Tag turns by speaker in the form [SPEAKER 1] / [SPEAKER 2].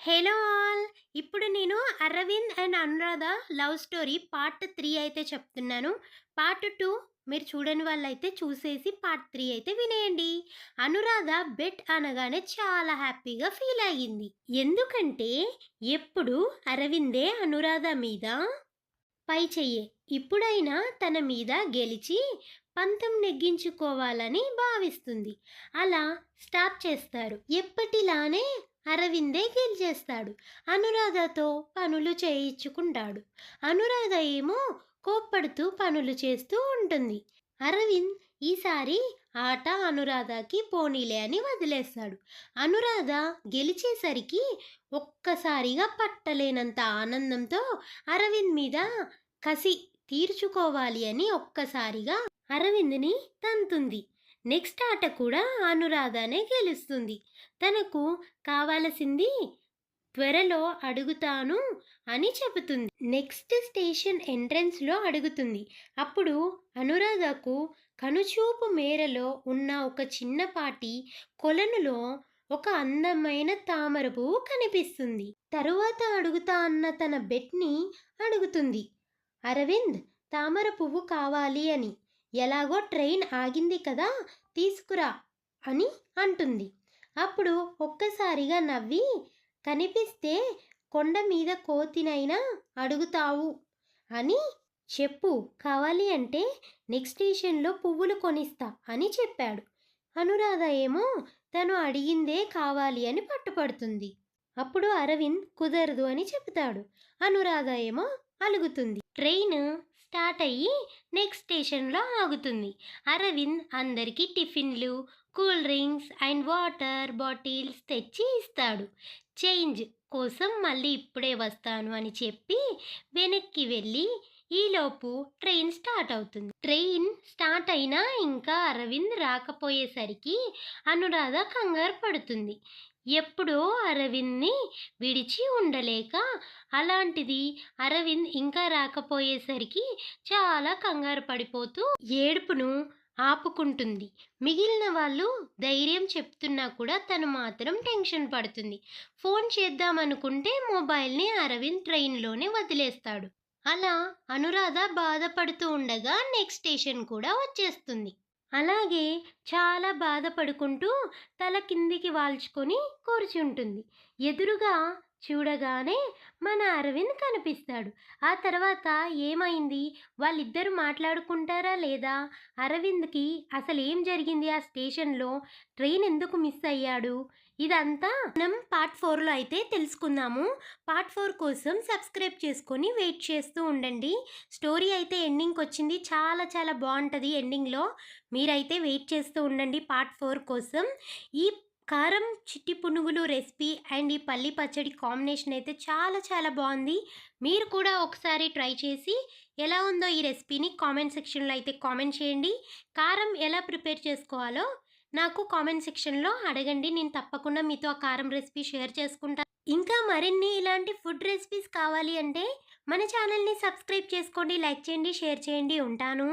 [SPEAKER 1] Hello all. ఇప్పుడు నేను Aravind and Anuradha love story part three అయితే చెప్తున్నాను. పార్ట్ టూ మీరు చూడని వాళ్ళైతే చూసేసి పార్ట్ త్రీ అయితే వినేయండి. అనురాధ బెట్ అనగానే చాలా హ్యాపీగా ఫీల్ అయ్యింది. ఎందుకంటే ఎప్పుడు అరవిందే అనురాధ మీద? పై చెయ్యే. ఇప్పుడైనా తన మీద గెలిచి పంతం నెగ్గించుకోవాలని భావిస్తుంది. అలా స్టాప్ చేస్తారు. ఎప్పటిలానే అరవిందే గెలిచేస్తాడు అనురాధతో పనులు చేయించుకుంటాడు. అనురాధ ఏమో కోప్పడుతూ పనులు చేస్తూ ఉంటుంది. అరవింద్ ఈసారి ఆట అనురాధకి పోనీలే అని వదిలేస్తాడు. అనురాధ గెలిచేసరికి ఒక్కసారిగా పట్టలేనంత ఆనందంతో అరవింద్ మీద కసి తీర్చుకోవాలి అని ఒక్కసారిగా అరవింద్ని తంతుంది. నెక్స్ట్ ఆట కూడా అనురాధనే గెలుస్తుంది. తనకు కావలసింది త్వరలో అడుగుతాను అని చెబుతుంది. నెక్స్ట్ స్టేషన్ ఎంట్రన్స్లో అడుగుతుంది. అప్పుడు అనురాధకు కనుచూపు మేరలో ఉన్న ఒక చిన్నపాటి కొలనులో ఒక అందమైన తామర పువ్వు కనిపిస్తుంది. తరువాత అడుగుతా అన్న తన బెట్ని అడుగుతుంది. అరవింద్ తామర పువ్వు కావాలి అని. ఎలాగో ట్రైన్ ఆగింది కదా తీసుకురా అని అంటుంది. అప్పుడు ఒక్కసారిగా నవ్వి కనిపిస్తే కొండ మీద కోతినైనా అడుగుతావు అని చెప్పు. కావాలి అంటే నెక్స్ట్ స్టేషన్లో పువ్వులు కొనిస్తా అని చెప్పాడు. అనురాధ ఏమో తను అడిగిందే కావాలి అని పట్టుపడుతుంది. అప్పుడు అరవింద్ కుదరదు అని చెబుతాడు. అనురాధ ఏమో అలుగుతుంది. ట్రైన్ స్టార్ట్ అయ్యి నెక్స్ట్ స్టేషన్లో ఆగుతుంది. అరవింద్ అందరికీ టిఫిన్లు cool drinks and water bottles తెచ్చి ఇస్తాడు. చేంజ్ కోసం మళ్ళీ ఇప్పుడే వస్తాను అని చెప్పి వెనక్కి వెళ్ళి ఈలోపు ట్రైన్ స్టార్ట్ అవుతుంది. ట్రైన్ స్టార్ట్ అయినా ఇంకా అరవింద్ రాకపోయేసరికి అనురాధ కంగారు పడుతుంది. ఎప్పుడో అరవింద్ని విడిచి ఉండలేక అలాంటిది అరవింద్ ఇంకా రాకపోయేసరికి చాలా కంగారు పడిపోతూ ఏడుపును ఆపుకుంటుంది. మిగిలిన వాళ్ళు ధైర్యం చెప్తున్నా కూడా తను మాత్రం టెన్షన్ పడుతుంది. ఫోన్ చేద్దామనుకుంటే మొబైల్ని అరవింద్ ట్రైన్లోనే వదిలేస్తాడు. అలా అనురాధ బాధపడుతూ ఉండగా నెక్స్ట్ స్టేషన్ కూడా వచ్చేస్తుంది. అలాగే చాలా బాధపడుకుంటూ తల కిందికి వాల్చుకొని కూర్చుంటుంది. ఎదురుగా చూడగానే మన అరవింద్ కనిపిస్తాడు. ఆ తర్వాత ఏమైంది? వాళ్ళిద్దరూ మాట్లాడుకుంటారా లేదా? అరవింద్కి అసలు ఏం జరిగింది ఆ స్టేషన్లో? ట్రైన్ ఎందుకు మిస్ అయ్యాడు? ఇదంతా మనం పార్ట్ ఫోర్లో అయితే తెలుసుకుందాము. పార్ట్ ఫోర్ కోసం సబ్స్క్రైబ్ చేసుకొని వెయిట్ చేస్తూ ఉండండి. స్టోరీ అయితే ఎండింగ్కి వచ్చింది. చాలా చాలా బాగుంటుంది ఎండింగ్లో. మీరైతే వెయిట్ చేస్తూ ఉండండి పార్ట్ ఫోర్ కోసం. ఈ కారం చిట్టి పునుగులు రెసిపీ అండ్ ఈ పల్లి పచ్చడి కాంబినేషన్ అయితే చాలా చాలా బాగుంది. మీరు కూడా ఒకసారి ట్రై చేసి ఎలా ఉందో ఈ రెసిపీని కామెంట్ సెక్షన్లో అయితే కామెంట్ చేయండి. కారం ఎలా ప్రిపేర్ చేసుకోవాలో నాకు కామెంట్ సెక్షన్లో అడగండి. నేను తప్పకుండా మీతో ఆ కారం రెసిపీ షేర్ చేసుకుంటాను ఇంకా మరిన్ని ఇలాంటి ఫుడ్ రెసిపీస్ కావాలి అంటే మన ఛానల్ని సబ్స్క్రైబ్ చేసుకోండి లైక్ చేయండి షేర్ చేయండి. ఉంటాను.